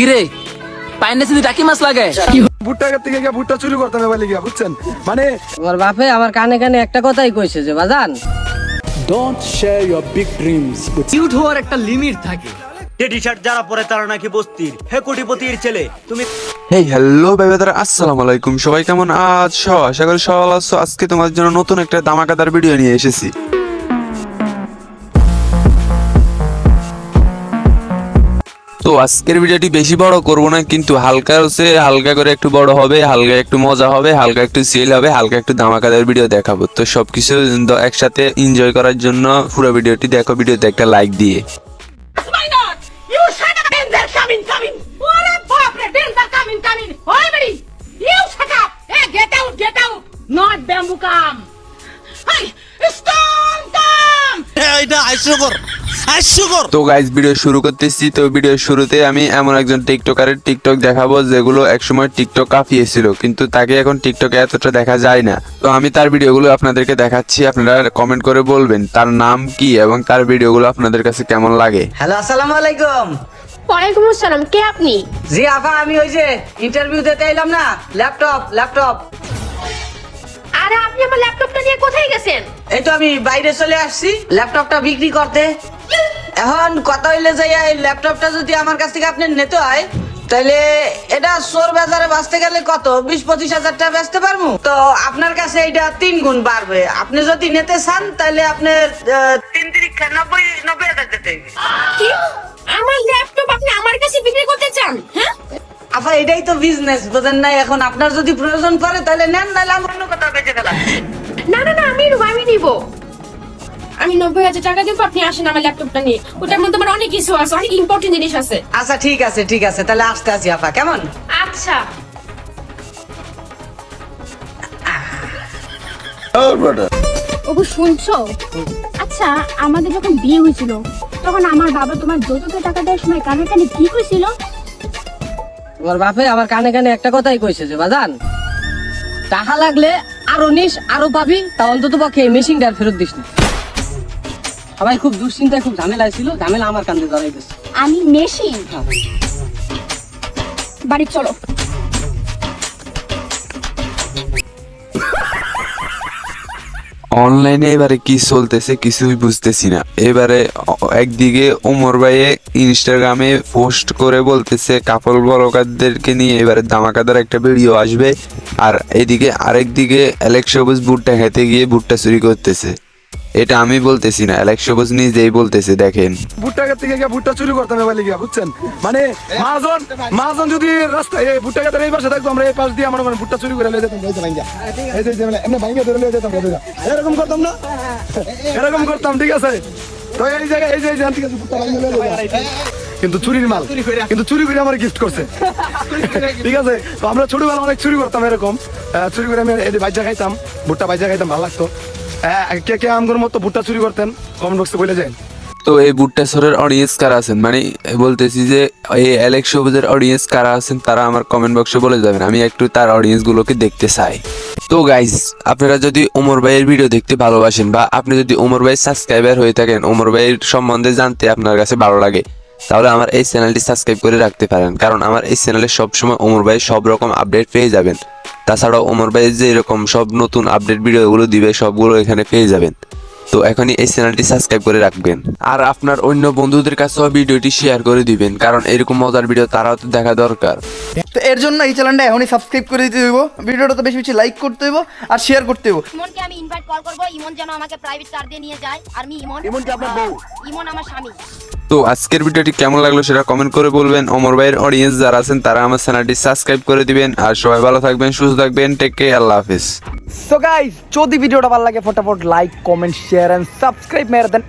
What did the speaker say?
কিরে? মাছ লাগে। ভুট্টা থেকে গিয়ে ভুট্টা চুরি করতাম এবার গিয়া বুঝছেন? মানে তোমার বাপে আমার কানে কানে একটা কথাই কইছে যে বাজান। Share your big dreams with cute হওয়ার একটা লিমিট থাকে। টি শার্ট যারা পরে তারা নাকি বস্তির। হে কোটিপতির ছেলে তুমি হেই হ্যালো বেবেদার আসসালামু আলাইকুম। সবাই কেমন আছো? আশা করি সবাই ভালো আছো। আজকে তোমার জন্য নতুন একটা দামাকাদার ভিডিও নিয়ে এসেছি। আজকের ভিডিওটি বেশি বড় করব না কিন্তু হালকা হচ্ছে হালকা করে একটু বড় হবে হালকা একটু মজা হবে হালকা একটু সেল হবে হালকা একটু দামাকাদার ভিডিও দেখাবো। তো সবকিছু দ- একসাথে এনজয় করার জন্য পুরো ভিডিওটি দেখো ভিডিওতে একটা লাইক দিয়ে। Shut up! Hey, out, get come! তো গাইজ ভিডিও শুরু করতেছি। তো ভিডিও শুরুতে আমি এমন একজন টিকটকারের টিকটক দেখাবো যেগুলো একসময় টিকটক কাঁপিয়েছিল কিন্তু তাকে এখন টিকটকে এতটা দেখা যায় না। তো আমি তার ভিডিওগুলো আপনাদেরকে দেখাচ্ছি আপনারা কমেন্ট করে বলবেন তার নাম কি এবং তার ভিডিওগুলো আপনাদের কাছে কেমন লাগে। হ্যালো আসসালামু আলাইকুম। ওয়ালাইকুম আসসালাম কে আপনি? জি আপা আমি ওই যে ইন্টারভিউ দিতে এলাম না ল্যাপটপ ল্যাপটপ আরে আপনি আমার ল্যাপটপটা নিয়ে কোথায় গেছেন? এই তো আমি বাইরে চলে আসছি ল্যাপটপটা বিক্রি করতে। এখন কথা হইলে যে এই ল্যাপটপটা যদি আমার কাছ থেকে আপনি নিতে হয় তাহলে এটা সোর বাজারে বাঁচতে গেলে কত? বিশ পঁচিশ হাজার টাকা বেচতে পারব? তো আপনার কাছে এটা তিন গুণ বাড়বে। আপনি যদি নিতে চান তাহলে আপনার আহ, তিন তিরিখ নব্বই নব্বই হাজার দিতে। কি? আমার ল্যাপটপ আপনি আমার কাছে বিক্রি করতে চান হ্যাঁ? আপা এটাই তো বিজনেস বোঝেন নাই? এখন আপনার যদি প্রয়োজন পড়ে তাহলে নেন নাহলে আমি অন্য কথা বেঁচে গেলাম না না না আমি আমি নিব। আমি নব্বই হাজার টাকা দিব আপনি আসেন আমার ল্যাপটপটা নিয়ে। ওটার মধ্যে আমার অনেক কিছু আছে অনেক ইম্পর্টেন্ট জিনিস আছে। আচ্ছা ঠিক আছে ঠিক আছে তাহলে আসতে আসি আপা কেমন? আচ্ছা। ওগো শুনছো? আচ্ছা আমাদের যখন বিয়ে হয়েছিল তখন আমার বাবা তোমার যৌতুকের টাকা দেওয়ার সময় কানে কানে কি কইছিল? তোমার বাপে আমার কানে কানে একটা কথাই কইছে যে বাজান টাকা লাগলে আরও নিস আরও পাবি তা অন্তত পক্ষে এই মেশিনটা আর ফেরত দিস না। সবাই খুব দুশ্চিন্তায় খুব ঝামেলায় ছিল। ঝামেলা আমার কান্দে জড়াই দিচ্ছে আমি মেশিন। বাড়ি চলো। অনলাইনে এবারে কি চলতেছে কিছুই বুঝতেছি না। এবারে একদিকে ওমর ভাইয়ে ইনস্টাগ্রামে পোস্ট করে বলতেছে কাপল বলকারদেরকে নিয়ে এবারে দামাকাদার একটা ভিডিও আসবে। আর এদিকে আরেক দিকে অ্যালেক্স সবুজ ভুট্টা খেতে গিয়ে ভুট্টা চুরি করতেছে। এটা আমি বলতেছি না অ্যালেক্স সবুজ নিজেই বলতেছে দেখেন। ভুট্টা থেকে গিয়ে ভুট্টা চুরি করতাম এবার গিয়া বুঝছেন? মানে মাজন মাজন যদি রাস্তায় এই ভুট্টা গাছের এই পাশে থাকতো আমরা এই পাশ দিয়ে আমরা মানে ভুট্টা চুরি করে যেতাম এই যে ভাঙ্গা। এই যে- মানে এমনি ভাঙ্গা ধরে যেতাম এরকম করতাম না? এরকম করতাম ঠিক আছে? তো এই জায়গায় এই যে ঠিক আছে ভুট্টা ভাঙ্গা লিয়ে যেতাম। কিন্তু চুরির মাল কিন্তু চুরি করে আমার গিফট করছে। ঠিক আছে? তো আমরা ছোটবেলা অনেক চুরি করতাম এরকম। চুরি করে আমি বাইজা খাইতাম ভুট্টা বাইজা খাইতাম ভালো লাগতো। কে কে আমগর মতো ভুট্টা চুরি করতেন? কমেন্ট বক্সে বলে যায় তো এই বুট্টা সরের অডিয়েন্স কারা আছেন? মানে বলতেছি যে এই অ্যালেক্স সবুজের অডিয়েন্স কারা আছেন, তারা আমার কমেন্ট বক্সে বলে যাবেন। আমি একটু তার অডিয়েন্স গুলোকে দেখতে চাই। তো গাইজ আপনারা যদি ওমর ভাইয়ের ভিডিও দেখতে ভালোবাসেন বা আপনি যদি ওমর ভাইয়ের সাবস্ক্রাইবার হয়ে থাকেন, ওমর ভাইয়ের সম্বন্ধে জানতে আপনার কাছে ভালো লাগে, তাহলে আমার এই চ্যানেলটি সাবস্ক্রাইব করে রাখতে পারেন। কারণ আমার এই চ্যানেলে সবসময় ওমর ভাই সব রকম আপডেট পেয়ে যাবেন। তাছাড়াও ওমর ভাই যে এরকম সব নতুন আপডেট ভিডিওগুলো দিবে সবগুলো এখানে পেয়ে যাবেন। তো এখনই এই চ্যানেলটি সাবস্ক্রাইব করে রাখবেন। আর আপনার অন্য বন্ধুদের কাছেও ভিডিওটি শেয়ার করে দিবেন কারণ এরকম মজার ভিডিও তারাও তো দেখা দরকার। তো এর জন্য এই চ্যানেলটা এখনই সাবস্ক্রাইব করে দিতে হইব। ভিডিওটা তো বেশি বেশি লাইক করতে হইব আর শেয়ার করতে হইব। ইমনকে আমি ইনভাইট কল করব। ইমন যেন আমাকে প্রাইভেট কার দিয়ে নিয়ে যায়। আর আমি ইমন ইমন কি আপনার বউ। ইমন আমার স্বামী। তো আজকের ভিডিওটি কেমন লাগল সেটা কমেন্ট করে বলবেন। অমর ভাইয়ের অডিয়েন্স যারা আছেন, তারা আমার চ্যানেলটি সাবস্ক্রাইব করে দিবেন। আর সবাই ভালো থাকবেন, সুস্থ থাকবেন। টেক কে আল্লাহ হাফিজ। সো গাইস যদি ভিডিওটা ভালো লাগে, ফটাফট like comment share and subscribe মেরে দেন।